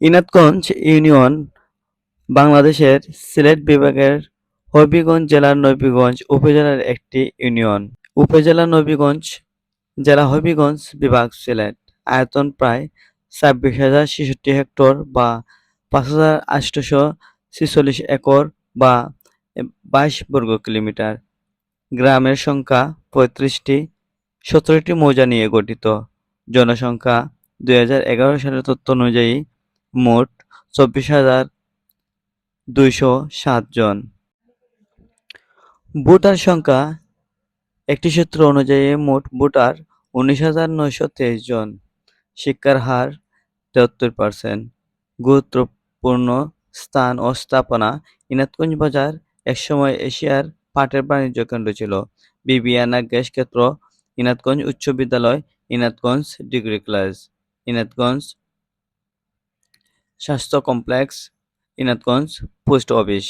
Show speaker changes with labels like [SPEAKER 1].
[SPEAKER 1] Inatganj union বাংলাদেশের সিলেট বিভাগের হবিগঞ্জ জেলার নবীগঞ্জ উপজেলার একটি ইউনিয়ন। উপজেলা নবীগঞ্জ, জেলা হবিগঞ্জ বিভাগ, সিলেট। আয়তন প্রায় ছাব্বিশ হাজার ছেষট্টি হেক্টর বা পাঁচ হাজার আটশোশো ছেচল্লিশ একর বা বাইশ বর্গ কিলোমিটার। গ্রামের সংখ্যা পঁয়ত্রিশটি, সতেরোটি মৌজা নিয়ে গঠিত। জনসংখ্যা দুই হাজার এগারো সালের তথ্য অনুযায়ী মোট চব্বিশ হাজার দুইশো সাত জন। ভোটার সংখ্যা একটি সূত্র অনুযায়ী মোট ভোটার উনিশ হাজার নয়শো তেইশ জন। শিক্ষার হার তেহাত্তর পার্সেন্ট। গুরুত্বপূর্ণ স্থান ও স্থাপনা ইনাতগঞ্জ বাজার একসময় এশিয়ার পাটের বাণিজ্য কেন্দ্র ছিল। বিবিআনা গ্যাস ক্ষেত্র, ইনাতগঞ্জ উচ্চ বিদ্যালয়, ইনাতগঞ্জ ডিগ্রি কলেজ, ইনাতগঞ্জ স্বাস্থ্য কমপ্লেক্স, ইনাতগঞ্জ পোস্ট অফিস।